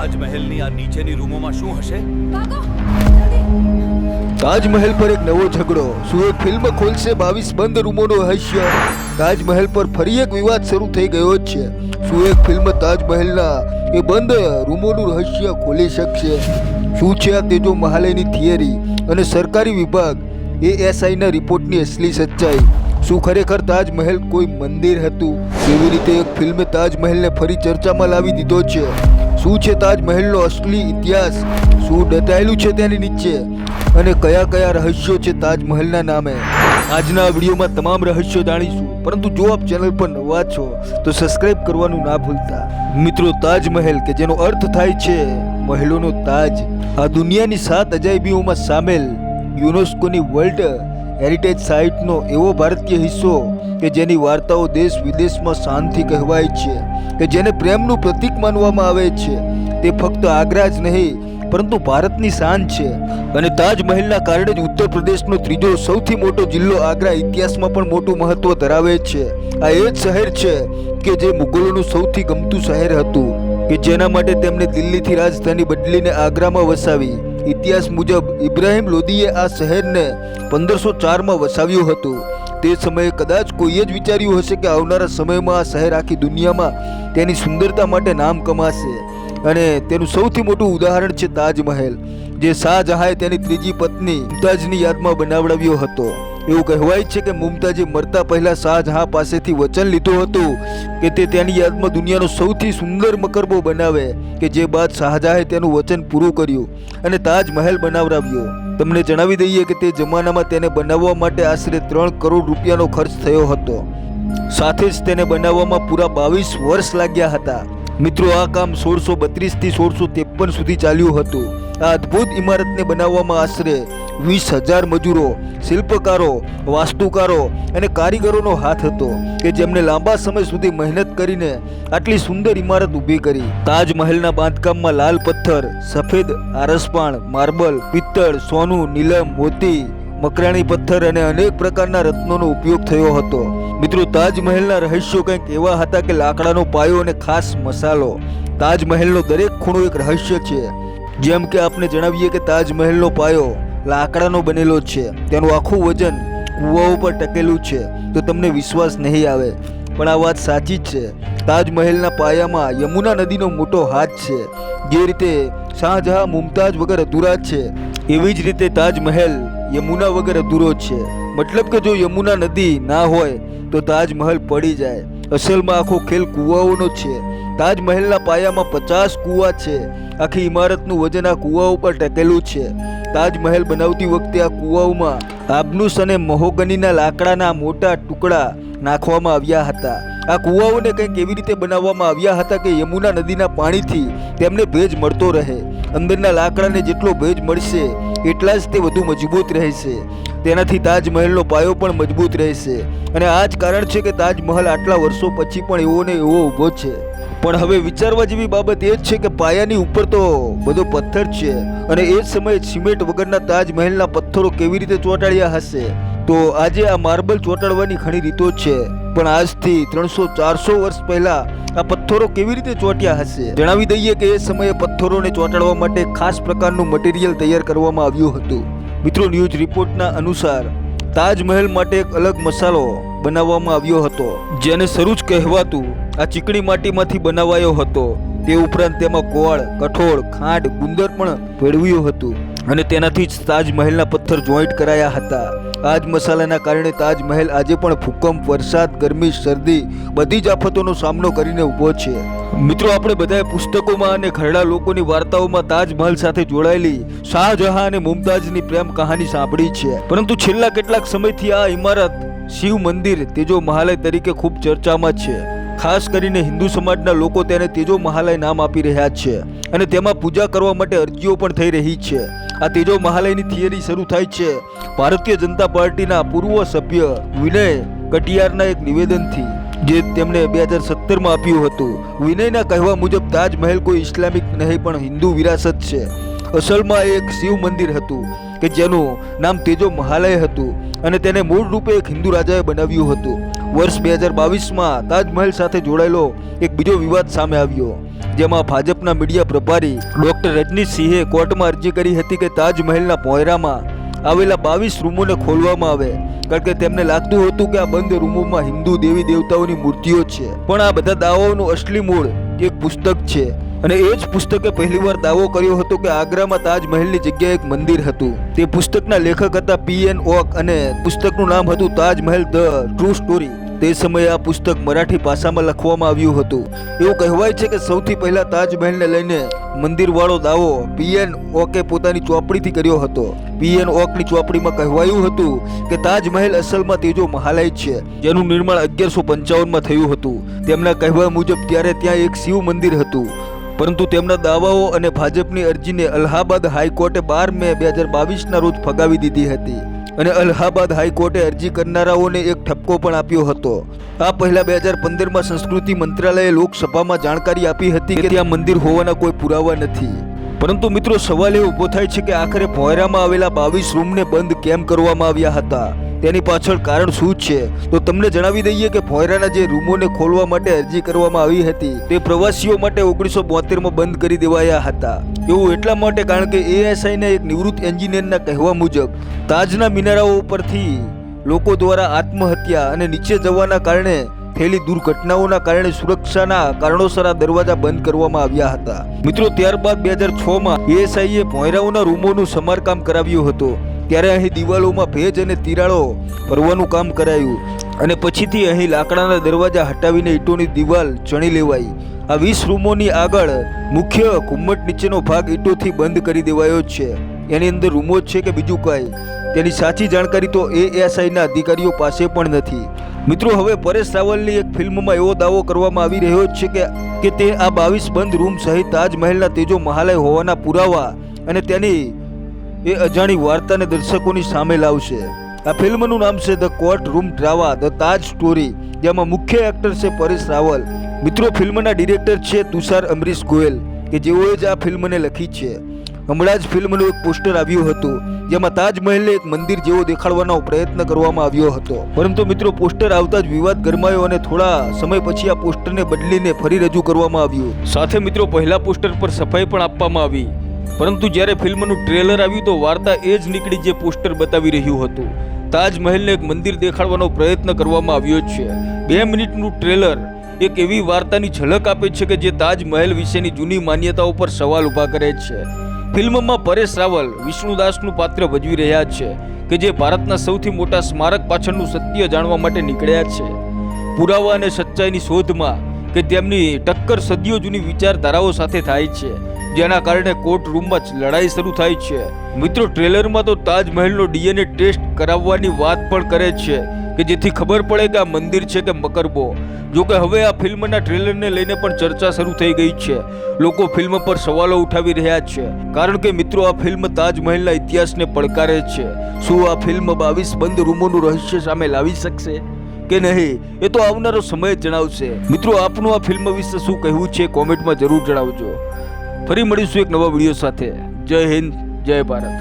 તાજમહેલની આ નીચેની રૂમોમાં શું હશે? તાજમહેલ પર એક નવો ઝઘડો. શું એ ફિલ્મ ખોલશે બાવીસ બંધ રૂમોનો રહસ્ય તાજમહેલ પર ફરી એક વિવાદ શરૂ થઈ ગયો જ છે. શું એક ફિલ્મ તાજમહેલના એ બંધ રૂમોનું રહસ્ય ખોલી શકશે. શું છે આ તેજો મહાલયની થિયરી? અને સરકારી વિભાગ એએસઆઈના રિપોર્ટની અસલી સચ્ચાઈ? શું ખરેખર તાજમહેલ કોઈ મંદિર હતું? કેવી રીતે એક ફિલ્મે તાજમહેલને ફરી ચર્ચામાં લાવી દીધો છે? શું છે તાજમહેલનો અસલી ઇતિહાસ? શું દટાયેલું છે તેની નીચે? અને કયા કયા રહસ્યો છે તાજમહેલના નામે? આજના વિડીયોમાં તમામ રહસ્યો જાણીશું. પરંતુ જો આપ ચેનલ પર નવા છો, તો સબસ્ક્રાઇબ કરવાનું ના ભૂલતા. મિત્રો, તાજમહેલ કે જેનો અર્થ થાય છે, મહેલોનો તાજ. આ દુનિયાની સાત અજાયબીઓમાં સામેલ યુનેસ્કોની વર્લ્ડ હેરિટેજ સાઇટનો એવો ભારતીય હિસ્સો કે જેની વાર્તાઓ દેશ વિદેશમાં શાનથી કહેવાય છે, કે જેને પ્રેમનું પ્રતીક માનવામાં આવે છે. તે ફક્ત આગ્રા જ નહીં, પરંતુ ભારતની શાન છે. અને તાજમહેલના કારણે જ ઉત્તર પ્રદેશનો ત્રીજો સૌથી મોટો જિલ્લો આગ્રા ઇતિહાસમાં પણ મોટું મહત્વ ધરાવે છે. આ એ જ શહેર છે કે જે મુગલોનું સૌથી ગમતું શહેર હતું, કે જેના માટે તેમણે દિલ્હીથી રાજધાની બદલીને આગ્રામાં વસાવી. ઇતિહાસ મુજબ ઇબ્રાહિમ લોદીએ આ શહેરને પંદરસો ચારમાં વસાવ્યું હતું. તે સમયે કદાચ કોઈએ જ વિચાર્યું હશે કે આવનારા સમયમાં આ શહેર આખી દુનિયામાં તેની સુંદરતા માટે નામ કમાશે. અને તેનું સૌથી મોટું ઉદાહરણ છે તાજમહેલ, જે શાહજહાંએ તેની ત્રીજી પત્ની મુમતાજની યાદમાં બનાવડાવ્યો હતો. એવું કહેવાય છે કે મુમતાજે મરતા પહેલા શાહજહાં પાસેથી વચન લીધું હતું કે તે તેની યાદમાં દુનિયાનો સૌથી સુંદર મકરબો બનાવે કે જે બાદ શાહજહાએ તેનું વચન પૂરું કર્યું અને તાજમહેલ બનાવરાવ્યો. તમને જણાવી દઈએ કે તે જમાનામાં તેને બનાવવા માટે આશરે ત્રણ કરોડ રૂપિયાનો ખર્ચ થયો હતો. સાથે જ તેને બનાવવામાં પૂરા બાવીસ વર્ષ લાગ્યા હતા. મિત્રો, આ કામ સોળસો બત્રીસથી સોળસો ત્રેપન સુધી ચાલ્યું હતું. આ અદ્ભુત ઇમારતને બનાવવામાં આશરે વીસ હજાર મજૂરો, શિલ્પકારો, વાસ્તુકારો અને કારીગરોનો હાથ હતો કે જેમણે લાંબા સમય સુધી મહેનત કરીને આટલી સુંદર ઇમારત ઊભી કરી. તાજમહેલના બાંધકામમાં લાલ પથ્થર, સફેદ આરસપાણ, માર્બલ, પિત્તળ, સોનું, નીલમ, મોતી, મકરાણી પથ્થર અને અનેક પ્રકારના રત્નોનો ઉપયોગ થયો હતો. મિત્રો, તાજમહેલના રહસ્યો કંઈક એવા હતા કે લાકડાનો પાયો અને ખાસ મસાલો. તાજમહેલનો દરેક ખૂણો એક રહસ્ય છે. જેમ કે આપણે જણાવીએ કે તાજમહેલનો પાયો લાકડાનો બનેલો છે. તેનું આખું વજન કૂવાઓ પર ટકેલું છે. તો તમને વિશ્વાસ નહીં આવે. પણ આ વાત સાચી જ છે. તાજમહેલના પાયામાં યમુના નદીનો મોટો હાથ છે. જે રીતે શાહજહાં મુમતાજ વગર અધૂરા છે, એવી જ રીતે તાજમહેલ યમુના વગર અધૂરો છે. મતલબ કે જો યમુના નદી ના હોય, તો તાજમહેલ પડી જાય. અસલમાં આખો ખેલ કૂવાઓનો છે. તાજમહેલના પાયામાં પચાસ કૂવા છે. આખી ઇમારતનું વજન આ કૂવાઓ પર ટકેલું છે. તાજમહેલ બનાવતી વખતે આ કૂવાઓમાં આબનુસ અને મહોગનીના લાકડાના મોટા ટુકડા નાખવામાં આવ્યા હતા. આ કૂવાઓને કંઈક એવી રીતે બનાવવામાં આવ્યા હતા કે યમુના નદીના પાણીથી તેમને ભેજ મળતો રહે? અંદરના લાકડાને જેટલો ભેજ મળશે, એટલા જ તે વધુ મજબૂત રહેશે. તેનાથી તાજમહેલનો પાયો પણ મજબૂત રહેશે. અને આ જ કારણ છે કે તાજમહલ આટલા વર્ષો પછી પણ એવો ને એવો ઊભો છે. પણ હવે વિચારવા જેવી બાબત એ જ છે કે પાયાની ઉપર તો બધો પથ્થર છે અને એ જ સમયે સિમેન્ટ વગરના તાજમહેલના પથ્થરો કેવી રીતે ચોંટાડ્યા હશે? તો આજે આ માર્બલ ચોંટાડવાની ઘણી રીતો છે, પણ આજથી ત્રણસો ચારસો વર્ષ પહેલા આ પથ્થરો કેવી રીતે ચોંટ્યા હશે? જણાવી દઈએ કે એ સમયે પથ્થરોને ચોંટાડવા માટે ખાસ પ્રકારનું મટીરિયલ તૈયાર કરવામાં આવ્યું હતું. મિત્રો ન્યૂઝ રિપોર્ટના અનુસાર તાજમહેલ માટે એક અલગ મસાલો બનાવવામાં આવ્યો હતો, જેને શરૂ જ કહેવાતું આ ચીકણી માટીમાંથી બનાવાયો હતો. તે ઉપરાંત તેમાં કોળ, કઠોળ, ખાંડ, ગુંદર પણ ભેળવ્યું હતું અને તેનાથી જ તાજમહેલના પથ્થર જોઈન્ટ કરાયા હતા. આ મસાલાના કારણે તાજમહેલ આજે પણ ભૂકંપ, વરસાદ, ગરમી, શરદી બધી જ આફતોનો સામનો કરીને ઊભો છે. મિત્રો, આપણે બધાએ પુસ્તકોમાં અને ઘરડા લોકોની વાર્તાઓમાં તાજમહેલ સાથે જોડાયેલી શાહજહાં અને મુમતાજની પ્રેમ કહાની સાંભળી છે. પરંતુ છેલ્લા કેટલાક સમયથી આ ઇમારત શિવ મંદિર, તેજો મહાલય તરીકે ખૂબ ચર્ચામાં છે. ખાસ કરીને હિન્દુ સમાજના લોકો તેને તેજો મહાલય નામ આપી રહ્યા છે અને તેમાં પૂજા કરવા માટે અરજીઓ પણ થઈ રહી છે. આ તેજો મહાલયની થિયરી શરૂ થાય છે. ભારતીય જનતા પાર્ટીના પૂર્વ સભ્ય વિનય કટિયારના એક નિવેદનથી, જે તેમણે બે હજાર સત્તરમાં આપ્યું હતું. વિનયના કહેવા મુજબ, તાજમહેલ કોઈ ઇસ્લામિક નહીં, પણ હિન્દુ વિરાસત છે. અસલમાં એક શિવ મંદિર હતું, કે જેનું નામ તેજો મહાલય હતું, અને તેને મૂળ રૂપે એક હિન્દુ રાજાએ બનાવ્યું હતું. વર્ષ બે હજાર બાવીસમાં તાજમહેલ સાથે જોડાયેલો એક બીજો વિવાદ સામે આવ્યો. જેમાં ભાજપના મીડિયા પ્રભારી ડોક્ટર રજનીશ સિંહે કોર્ટમાં અરજી કરી હતી કે તાજમહેલના પોયરામાં આવેલા બાવીસ રૂમોને ખોલવામાં આવે. કારણ કે તેમને લાગતું હતું કે આ બંધ રૂમોમાં હિન્દુ દેવી દેવતાઓની મૂર્તિઓ છે. પણ આ બધા દાવાઓનું અસલી મૂળ એક પુસ્તક છે. અને એ જ પુસ્તકે પહેલીવાર દાવો કર્યો હતો કે આગ્રામાં તાજમહેલની જગ્યાએ એક મંદિર હતું. તે પુસ્તકના લેખક હતા પી એન ઓક અને પુસ્તકનું નામ હતું તાજમહેલ ધ ટ્રુ સ્ટોરી. તે સમયે આ પુસ્તક મરાઠી ભાષામાં લખવામાં આવ્યું હતું. એવું કહેવાય છે કે સૌથી પહેલા તાજમહેલને લઈને મંદિરવાળો દાવો પીએન ઓકે પોતાની ચોપડીથી કર્યો હતો. પીએન ઓકની ચોપડીમાં કહેવાયું હતું કે તાજમહેલ અસલમાં તેજો મહાલય છે, જેનું નિર્માણ અગિયારસો પંચાવનમાં થયું હતું. તેમના કહેવા મુજબ, ત્યારે ત્યાં એક શિવ મંદિર હતું. પરંતુ તેમના દાવાઓ અને ભાજપની અરજીને અલ્હાબાદ હાઈકોર્ટે બાર મે બે હજાર બાવીસના રોજ ફગાવી દીધી હતી. અને અલ્હાબાદ હાઈકોર્ટે અરજી કરનારાઓને એક ઠપકો પણ આપ્યો હતો. આ પહેલા બે હજાર પંદરમાં સંસ્કૃતિ મંત્રાલયે લોકસભામાં જાણકારી આપી હતી કે ત્યાં મંદિર હોવાના કોઈ પુરાવા નથી. પરંતુ મિત્રો સવાલ એ ઊભો થાય છે કે આખરે ભોયરામાં આવેલા બાવીસ રૂમને બંધ કેમ કરવામાં આવ્યા હતા? તેની પાછળ કારણ શું છે? તો તમને જણાવી દઈએ કે ભોયરાના જે રૂમોને ખોલવા માટે અરજી કરવામાં આવી હતી, તે પ્રવાસીઓ માટે ઓગણીસો બોતેરમાં બંધ કરી દેવાયા હતા. એવું એટલા માટે કારણ કે એએસઆઈના એક નિવૃત્ત એન્જિનિયરના કહેવા મુજબ, તાજના મિનારાઓ ઉપરથી લોકો દ્વારા આત્મહત્યા અને નીચે જવાના કારણે થયેલી દુર્ઘટનાઓના કારણે સુરક્ષાના કારણોસર આ દરવાજા બંધ કરવામાં આવ્યા હતા. મિત્રો, ત્યારબાદ બે હજાર છ માં એએસઆઈએ ભોયરાઓના રૂમોનું સમારકામ કરાવ્યું હતું. ત્યારે અહીં દિવાલોમાં ભેજ અને તિરાડો ભરવાનું કામ કરાયું. અને પછીથી અહીં લાકડાના દરવાજા હટાવીને ઈંટોની દિવાલ ચણી લેવાઈ. આ વીસ રૂમોની આગળ મુખ્ય ઘુમ્મટ નીચેનો ભાગ ઈંટોથી બંધ કરી દેવાયો છે. એની અંદર રૂમો જ છે કે બીજું કાંઈ? તેની સાચી જાણકારી તો એએસઆઈના અધિકારીઓ પાસે પણ નથી. મિત્રો, હવે પરેશ રાવલની એક ફિલ્મમાં એવો દાવો કરવામાં આવી રહ્યો છે કે કે તે આ બાવીસ બંધ રૂમ સહિત તાજમહેલના તેજો મહાલય હોવાના પુરાવા અને તેની એ અજાણી વાર્તાને દર્શકોની સામે લાવશે. આ ફિલ્મનું નામ છે the court room drama, the Taj story, જેમાં મુખ્ય એક્ટર છે પરેશ રાવલ. મિત્રો, ફિલ્મના ડિરેક્ટર છે તુષાર અમરીશ ગોયલ, કે જેઓએ જ આ ફિલ્મને લખી છે. હમણાં જ ફિલ્મનું એક પોસ્ટર આવ્યું હતું, જેમાં તાજમહેલને એક મંદિર જેવો દેખાડવાનો પ્રયત્ન કરવામાં આવ્યો હતો. પરંતુ મિત્રો, પોસ્ટર આવતા જ વિવાદ ગરમાયો અને થોડા સમય પછી આ પોસ્ટરને બદલીને ફરી રજૂ કરવામાં આવ્યું. સાથે મિત્રો, પહેલા પોસ્ટર પર સફાઈ પણ આપવામાં આવી. પરંતુ જ્યારે ફિલ્મનું ટ્રેલર આવ્યું તો વાર્તા એ જ નીકળી જે પોસ્ટર બતાવી રહ્યું હતું. તાજમહેલને એક મંદિર દેખાડવાનો પ્રયત્ન કરવામાં આવ્યો છે. બે મિનિટનું ટ્રેલર એક એવી વાર્તાની ઝલક આપે છે કે જે તાજમહેલ વિશેની જૂની માન્યતાઓ પર સવાલ ઊભા કરે છે. ફિલ્મમાં પરેશ રાવલ વિષ્ણુદાસનું પાત્ર ભજવી રહ્યા છે કે જે ભારતના સૌથી મોટા સ્મારક પાછળનું સત્ય જાણવા માટે નીકળ્યા છે. પુરાવા અને સચ્ચાઈની શોધમાં કે તેમની ટક્કર સદીઓ જૂની વિચારધારાઓ સાથે થાય છે. જેના કારણે કોર્ટ રૂમમાં જ લડાઈ શરૂ થાય છે. મિત્રો, ટ્રેલરમાં તો તાજમહેલનો ડીએનએ ટેસ્ટ કરાવવાની વાત પણ કરે છે, કે જેથી ખબર પડે કે આ મંદિર છે કે મકરબો. જો કે હવે આ ફિલ્મના ટ્રેલરને લઈને પણ ચર્ચા શરૂ થઈ ગઈ છે. લોકો ફિલ્મ પર સવાલો ઉઠાવી રહ્યા છે, કારણ કે મિત્રો, આ ફિલ્મ તાજમહેલના ઇતિહાસને પડકારે છે. શું આ ફિલ્મ બાવીસ બંધ રૂમોનું રહસ્ય સામે લાવી શકશે? કે નહીં? એ તો આવનારો સમય જણાવશે. મિત્રો, આપનું આ ફિલ્મ વિશે શું કહેવું છે, કોમેન્ટમાં જરૂર જણાવજો. ફરી મળીશું એક નવા વીડિયો સાથે. જય હિન્દ જય ભારત.